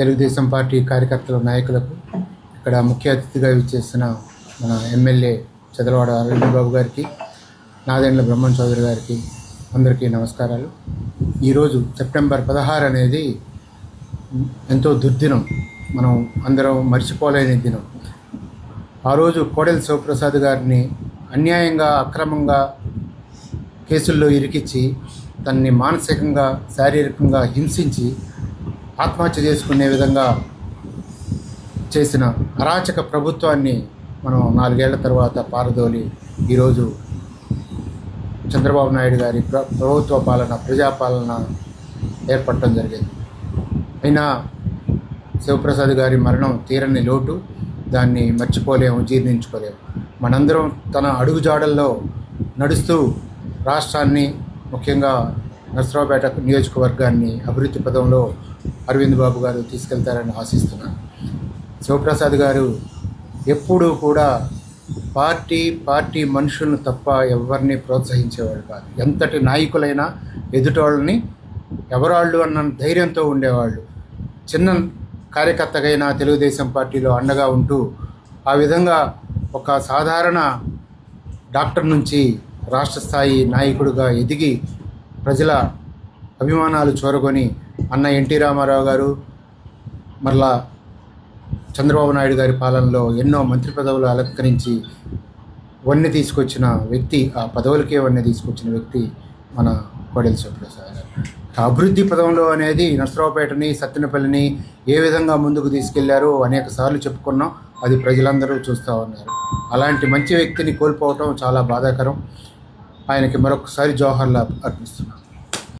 Telugu Desam party కార్యకర్తల నాయకులకు ఇక్కడ ముఖ్య అతిథిగా విచ్చేసిన మన ఎమ్మెల్యే చదలవాడ అరవిందబాబు గారికి నాదెండ్ల బ్రహ్మణ్ చౌదరి గారికి అందరికీ నమస్కారాలు. ఈరోజు సెప్టెంబర్ పదహారు అనేది ఎంతో దుర్దినం. మనం అందరం మర్చిపోలేని దినం. ఆ రోజు కోడెల శివప్రసాద్ గారిని అన్యాయంగా అక్రమంగా కేసుల్లో ఇరికిచ్చి తనని మానసికంగా శారీరకంగా హింసించి ఆత్మహత్య చేసుకునే విధంగా చేసిన అరాచక ప్రభుత్వాన్ని మనం నాలుగేళ్ళ తర్వాత పారదోలి ఈరోజు చంద్రబాబు నాయుడు గారి ప్ర ప్రభుత్వ పాలన ప్రజాపాలన ఏర్పడటం జరిగింది. అయినా శివప్రసాద్ గారి మరణం తీరని లోటు దాన్ని మర్చిపోలేము జీర్ణించుకోలేము. మనందరం తన అడుగుజాడల్లో నడుస్తూ రాష్ట్రాన్ని ముఖ్యంగా నర్సరావుపేట నియోజకవర్గాన్ని అభివృద్ధి పదంలో అరవింద్ బాబు గారు తీసుకెళ్తారని ఆశిస్తున్నాను శివప్రసాద్ గారు ఎప్పుడూ కూడా పార్టీ పార్టీ మనుషులను తప్ప ఎవరిని ప్రోత్సహించేవాడు కాదు. ఎంతటి నాయకులైనా ఎదుటోళ్ళని ఎవరాళ్ళు అన్న ధైర్యంతో ఉండేవాళ్ళు. చిన్న కార్యకర్తగైనా తెలుగుదేశం పార్టీలో అండగా ఉంటూ ఆ విధంగా ఒక సాధారణ డాక్టర్ నుంచి రాష్ట్ర స్థాయి నాయకుడిగా ఎదిగి ప్రజల అభిమానాలు చూరగొని అన్న ఎన్టీ రామారావు గారు మరలా చంద్రబాబు నాయుడు గారి పాలనలో ఎన్నో మంత్రి పదవులు అలంకరించి వన్నె తీసుకొచ్చిన వ్యక్తి ఆ పదవులకే వన్నె తీసుకొచ్చిన వ్యక్తి మన కోడెల శివప్రసాద్ గారు అభివృద్ధి పదంలో అనేది నర్సరావుపేటని సత్తెనపల్లిని ఏ విధంగా ముందుకు తీసుకెళ్ళారో అనేక సార్లు చెప్పుకున్నాం. అది ప్రజలందరూ చూస్తూ ఉన్నారు. అలాంటి మంచి వ్యక్తిని కోల్పోవటం చాలా బాధాకరం. ఆయనకి మరొకసారి జోహర్లా అర్పిస్తున్నాను